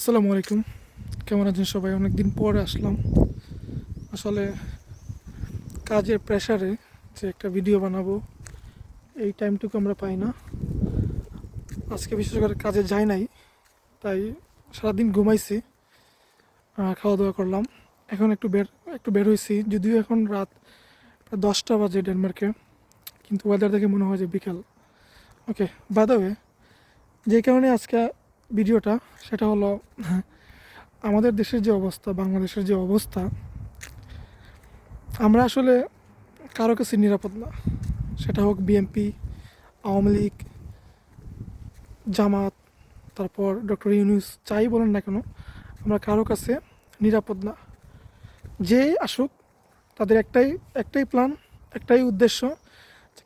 আসসালামু আলাইকুম। কেমন আছেন সবাই? অনেক দিন পরে আসলাম। আসলে কাজের প্রেশারে যে একটা ভিডিও বানাবো, এই টাইমটুকু আমরা পাই না। আজকে বিশেষ করে কাজে যাই নাই, তাই সারাদিন ঘুমাইছি খাওয়া দাওয়া করলাম। এখন একটু বের একটু বের হয়েছি যদিও এখন রাত প্রায় দশটা বাজে ডেনমার্কে কিন্তু ওয়েদার দেখে মনে হয় যে বিকাল। ওকে বাদাবে যে কারণে আজকে ভিডিওটা, সেটা হলো, আমাদের দেশের যে অবস্থা, বাংলাদেশের যে অবস্থা, আমরা আসলে কারও কাছে নিরাপদ না। সেটা হোক বিএনপি আওয়ামী লীগ, জামাত, তারপর ডক্টর ইউনুস, যাই বলেন না কেন, আমরা কারও কাছে নিরাপদ না। যে আসুক, তাদের একটাই একটাই প্ল্যান একটাই উদ্দেশ্য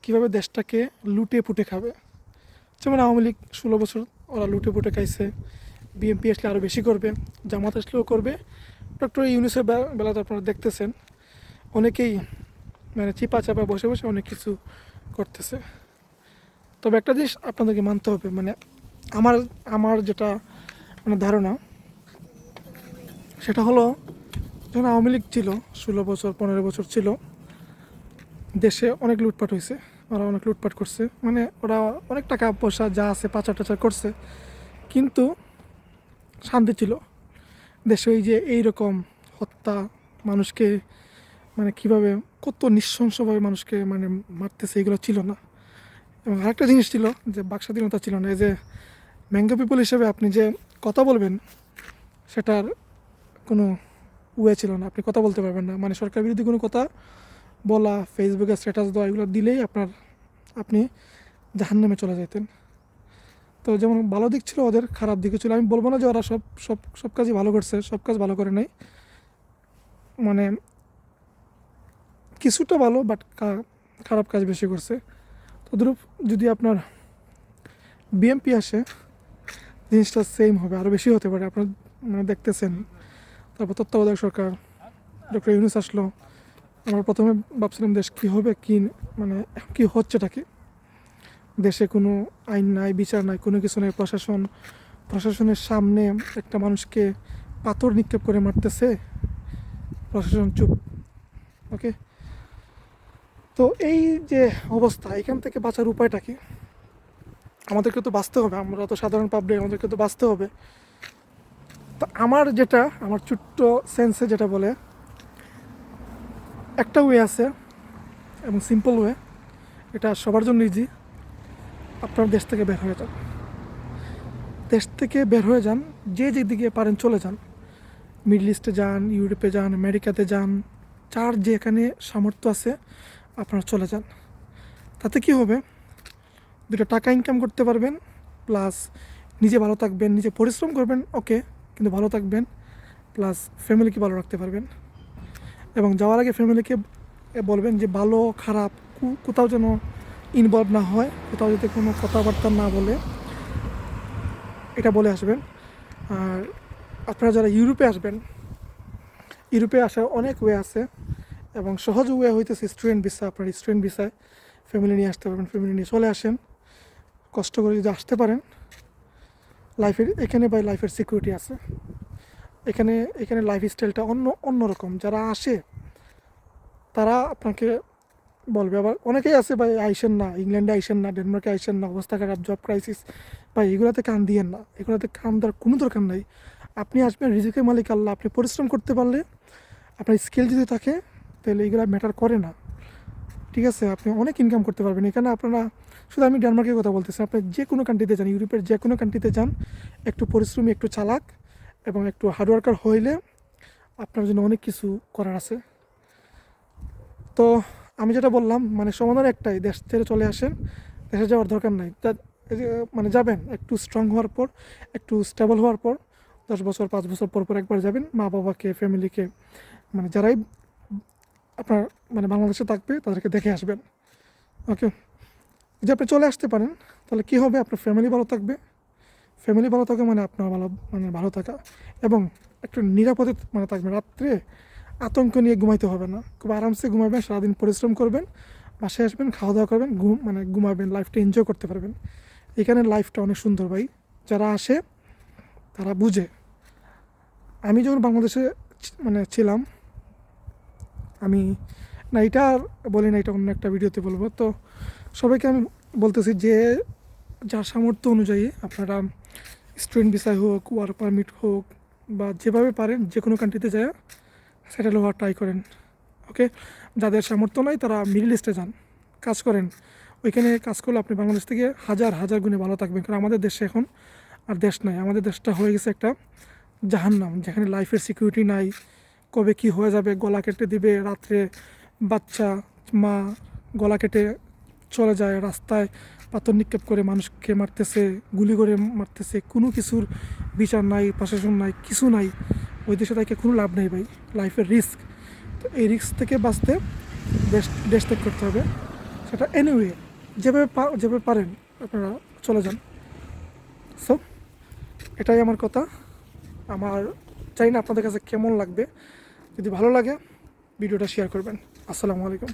কীভাবে দেশটাকে লুটে পুটে খাবে। যেমন আওয়ামী লীগ ষোলো বছর ওরা লুটে পুটে খাইছে। বিএনপি আসলে আরও বেশি করবে, জামাত আসলেও করবে। ডক্টর ইউনুসের বেলাতে আপনারা দেখতেছেন, অনেকেই মানে চিপা চাপা বসে বসে অনেক কিছু করতেছে। তবে একটা জিনিস আপনাদেরকে মানতে হবে মানে আমার আমার যেটা মানে ধারণা, সেটা হলো যখন আওয়ামী লীগ ছিল, ষোলো বছর, পনেরো বছর ছিল, দেশে অনেক লুটপাট হয়েছে। ওরা অনেক লুটপাট করছে। মানে ওরা অনেক টাকা পয়সা যা আছে পাচার টাচার করছে। কিন্তু শান্তি ছিল। দেশে ওই যে এইরকম হত্যা মানুষকে মানে কীভাবে কত নৃশংসভাবে মানুষকে মানে মারতেছে এগুলো ছিল না। এবং আরেকটা জিনিস ছিল যে বাকস্বাধীনতা ছিল না, এই যে ম্যাঙ্গো পিপল হিসেবে আপনি যে কথা বলবেন, সেটার কোনো ওয়ে ছিল না। আপনি কথা বলতে পারবেন না। মানে সরকার বিরোধী কোনো কথা বলা ফেসবুকে স্ট্যাটাস দেওয়া, এগুলো দিলেই আপনার, আপনি জাহান্নামে চলে যেতেন তো যেমন ভালো দিক ছিল, ওদের খারাপ দিকও ছিল। আমি বলব না যে ওরা সব সব সব কাজই ভালো করছে, সব কাজ ভালো করে নাই। মানে কিছুটা ভালো বাট খারাপ কাজ বেশি করছে। তদ্রূপ যদি আপনার বিএমপি আসে, জিনিসটা সেম হবে আরও বেশি হতে পারে। আপনার মানে দেখতেছেন। তারপর তত্ত্বাবধায়ক সরকার ডক্টর ইউনুস আসলো। আমরা প্রথমে ভাবছিলাম দেশ কী হবে, কী মানে কী হচ্ছেটা কি? দেশে কোনো আইন নাই, বিচার নাই, কোনো কিছু নেই, প্রশাসন, প্রশাসনের সামনে একটা মানুষকে পাথর নিক্ষেপ করে মারতেছে। প্রশাসন চুপ, ওকে? তো এই যে অবস্থা, এখান থেকে বাঁচার উপায়টা কি? আমাদেরকে তো বাঁচতে হবে, আমরা তো সাধারণ পাবলিক, আমাদেরকে তো বাঁচতে হবে। তো আমার যেটা, আমার ছোট্ট সেন্সে যেটা বলে একটা ওয়ে আছে, এবং সিম্পল ওয়ে এটা সবার জন্য ইজি আপনার দেশ থেকে বের হয়ে যান। দেশ থেকে বের হয়ে যান, যে যেদিকে পারেন চলে যান। মিডল ইস্টে যান ইউরোপে যান আমেরিকাতে যান, যার যেখানে সামর্থ্য আছে, আপনারা চলে যান। তাতে কি হবে? দুটো টাকা ইনকাম করতে পারবেন প্লাস নিজে ভালো থাকবেন, নিজে পরিশ্রম করবেন ওকে কিন্তু ভালো থাকবেন প্লাস ফ্যামিলিকে ভালো রাখতে পারবেন। এবং যাওয়ার আগে ফ্যামিলিকে বলবেন যে, ভালো, খারাপ কোথাও যেন ইনভলভ না হয়, কোথাও যাতে কোনো কথাবার্তা না বলে। এটা বলে আসবেন। আর আপনারা যারা ইউরোপে আসবেন, ইউরোপে আসার অনেক ওয়ে আছে এবং সহজ ওয়ে হইতেছে স্টুডেন্ট ভিসা আপনার স্টুডেন্ট ভিসায় ফ্যামিলি নিয়ে আসতে পারবেন ফ্যামিলি নিয়ে চলে আসেন। কষ্ট করে যদি আসতে পারেন লাইফের এখানে বাই লাইফের সিকিউরিটি আছে। এখানে এখানে লাইফ স্টাইলটা অন্য, অন্যরকম। যারা আসে, তারা আপনাকে বলবে। আবার অনেকেই আছে ভাই, আইসেন না, ইংল্যান্ডে আইসেন না, ডেনমার্কে আইসেন না, অবস্থা খারাপ জব ক্রাইসিস ভাই, এগুলোতে কান দিয়েন না। এগুলোতে কান দেওয়ার কোনো দরকার নাই। আপনি আসবেন রিজিকের মালিক, আল্লাহ আপনি পরিশ্রম করতে পারলে, আপনার স্কিল যদি থাকে, তাহলে এগুলো ম্যাটার করে না। ঠিক আছে, আপনি অনেক ইনকাম করতে পারবেন। এখানে আপনারা, শুধু আমি ডেনমার্কের কথা বলতেছি আপনি যে কোনো কান্ট্রিতে যান, ইউরোপের যে কোনো কান্ট্রিতে যান, একটু পরিশ্রমী, একটু চালাক এবং একটু হার্ডওয়ার্কার হইলে আপনার জন্য অনেক কিছু করার আছে। তো আমি যেটা বললাম মানে সমাধান একটাই, দেশ ছেড়ে চলে আসেন, দেশে যাওয়ার দরকার নাই। মানে যাবেন, একটু স্ট্রং হওয়ার পর, একটু স্টেবল হওয়ার পর, দশ বছর, পাঁচ বছর পর পর একবার যাবেন, মা বাবাকে ফ্যামিলিকে মানে যারাই আপনার মানে বাংলাদেশে থাকবে, তাদেরকে দেখে আসবেন। ওকে যদি আপনি চলে আসতে পারেন, তাহলে কী হবে? আপনার ফ্যামিলি ভালো থাকবে। ফ্যামিলি ভালো থাকা মানে আপনার ভালো মানে ভালো থাকা। এবং একটু নিরাপদে মানে থাকবে রাত্রে আতঙ্ক নিয়ে ঘুমাইতে হবে না। খুব আরামসে ঘুমাবেন, সারাদিন পরিশ্রম করবেন, বাসায় আসবেন খাওয়া দাওয়া করবেন, ঘুম মানে ঘুমাবেন লাইফটা এনজয় করতে পারবেন। এখানে লাইফটা অনেক সুন্দর ভাই। যারা আসে, তারা বুঝে। আমি যখন বাংলাদেশে মানে ছিলাম, আমি না, এটা আর বলি না, এটা অন্য একটা ভিডিওতে বলব। তো সবাইকে আমি বলতেছি যে যার সামর্থ্য অনুযায়ী আপনারা স্টুডেন্ট ভিসায় হোক ওয়ার্ক পারমিট হোক, বা যেভাবে পারেন যে কোনো কান্ট্রিতে যায় সেটেল হওয়ার ট্রাই করেন ওকে যাদের সামর্থ্য নাই, তারা মিডল ইস্টে যান, কাজ করেন। ওইখানে কাজ করলে আপনি বাংলাদেশ থেকে হাজার হাজার গুণে ভালো থাকবেন, কারণ আমাদের দেশে এখন আর দেশ নাই। আমাদের দেশটা হয়ে গেছে একটা জাহান্নাম, যেখানে লাইফের সিকিউরিটি নাই, কবে কি হয়ে যাবে, গলা কেটে দিবে, রাত্রে বাচ্চা, মা গলা কেটে চলে যায় রাস্তায় পাথর নিক্ষেপ করে মানুষকে মারতেছে, গুলি করে মারতেছে, কোনো কিছুর বিচার নাই, প্রশাসন নাই, কিছু নাই। ওই দেশে তাকে কোনো লাভ নেই ভাই লাইফের রিস্ক তো এই রিস্ক থেকে বাঁচতে দেশ দেশ ত্যাগ করতে হবে। সেটা এনিওয়ে যেভাবে যেভাবে পারেন, আপনারা চলে যান। সো এটাই আমার কথা। আমার, চাই না আপনাদের কাছে কেমন লাগবে। যদি ভালো লাগে, ভিডিওটা শেয়ার করবেন। আসসালামু আলাইকুম।